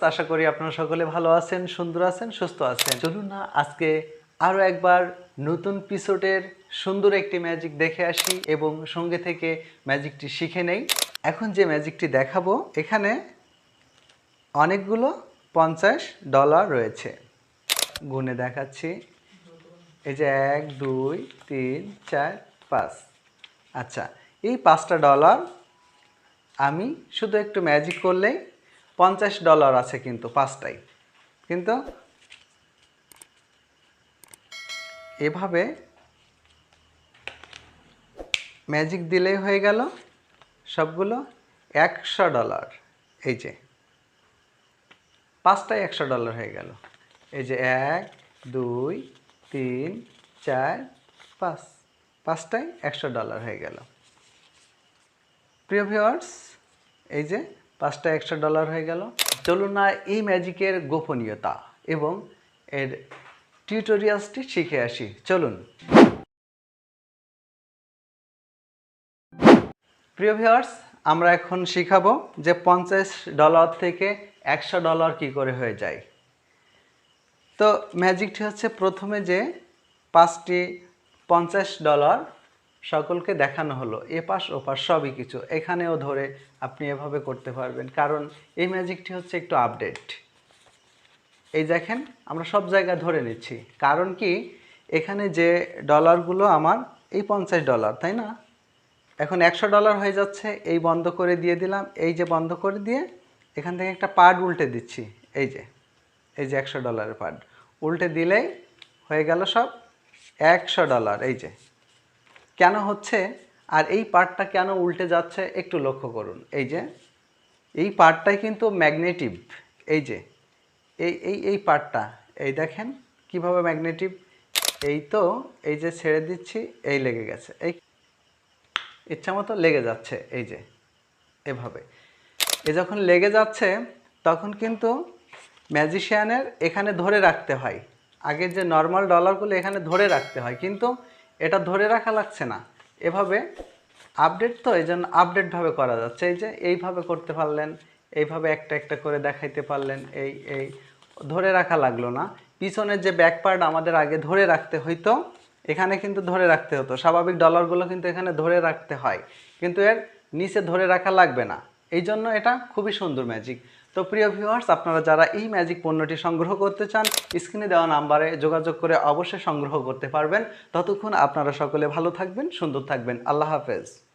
আশা করি আপনারা সকলে ভালো আছেন, সুন্দর আছেন, সুস্থ আছেন। চলুন না, আজকে আরও একবার নতুন পিসোডের সুন্দর একটি ম্যাজিক দেখে আসি এবং সঙ্গে থেকে ম্যাজিকটি শিখে নেই। এখন যে ম্যাজিকটি দেখাবো, এখানে অনেকগুলো পঞ্চাশ ডলার রয়েছে। গুণে দেখাচ্ছি। এই যে এক, দুই, তিন, চার, পাঁচ। আচ্ছা এই পাঁচটা ডলার আমি শুধু একটু ম্যাজিক করলেই পঞ্চাশ ডলার আছে কিন্তু পাঁচটাই। কিন্তু এভাবে ম্যাজিক দিলেই হয়ে গেল সবগুলো একশো ডলার। এই যে, পাঁচটায় একশো ডলার হয়ে গেল। এই যে এক, দুই, তিন, চার, পাঁচ, পাঁচটায় একশো ডলার হয়ে গেল। প্রিয় ভিউয়ার্স এই যে পাঁচটা একশো ডলার হয়ে গেল। চলুন না, এই ম্যাজিকের গোপনীয়তা এবং এর টিউটোরিয়ালসটি শিখে আসি। চলুন। প্রিয় ভিউয়ার্স আমরা এখন শিখাবো যে পঞ্চাশ ডলার থেকে একশো ডলার কি করে হয়ে যায়। তো ম্যাজিকটি হচ্ছে প্রথমে যে পাঁচটি পঞ্চাশ ডলার সকলকে দেখানো হলো। এপাশ ওপাশ সবই কিছু। এখানেও ধরে আপনি এভাবে করতে পারবেন। কারণ এই ম্যাজিকটি হচ্ছে একটু আপডেট। এই দেখেন, আমরা সব জায়গা ধরে নিচ্ছি। কারণ কি? এখানে যে ডলারগুলো আমার, এই পঞ্চাশ ডলার, তাই না? এখন একশো ডলার হয়ে যাচ্ছে, এই বন্ধ করে দিয়ে দিলাম, এই যে বন্ধ করে দিয়ে এখান থেকে একটা পার্ট উল্টে দিচ্ছি। এই যে এই যে একশো ডলারের পার্ট। উল্টে দিলেই হয়ে গেল সব একশো ডলার। এই যে কেন হচ্ছে আর এই পার্টটা কেন উল্টে যাচ্ছে একটু লক্ষ্য করুন। এই যে, এই পার্টটাই কিন্তু ম্যাগনেটিভ। এই যে, এই এই এই পার্টটা, এই দেখেন কীভাবে ম্যাগনেটিভ। এই তো, এই যে ছেড়ে দিচ্ছি, এই লেগে গেছে। এই ইচ্ছা মতো লেগে যাচ্ছে, এই যে, এভাবে। এ যখন লেগে যাচ্ছে, তখন কিন্তু ম্যাজিশিয়ানের এখানে ধরে রাখতে হয়। আগের যে নর্মাল ডলারগুলো এখানে ধরে রাখতে হয়। কিন্তু এটা ধরে রাখা লাগছে না। এভাবে আপডেট তো এই জন্য আপডেটভাবে করা যাচ্ছে। এই যে এইভাবে করতে পারলেন, এইভাবে একটা একটা করে দেখাইতে পারলেন, এই এই ধরে রাখা লাগল না। পিছনের যে ব্যাক পার্ট আমাদের আগে ধরে রাখতে হইতো, এখানে কিন্তু ধরে রাখতে হতো। স্বাভাবিক ডলারগুলো কিন্তু এখানে ধরে রাখতে হয়। কিন্তু এর নিচে ধরে রাখা লাগবে না। এই জন্য এটা খুবই সুন্দর ম্যাজিক তো প্রিয় ভিউয়ার্স আপনারা যারা এই ম্যাজিক পণ্যটি সংগ্রহ করতে চান স্ক্রিনে দেওয়া নাম্বারে যোগাযোগ করে অবশ্যই সংগ্রহ করতে পারবেন। ততক্ষণ আপনারা সকলে ভালো থাকবেন, সুন্দর থাকবেন। আল্লাহ হাফেজ।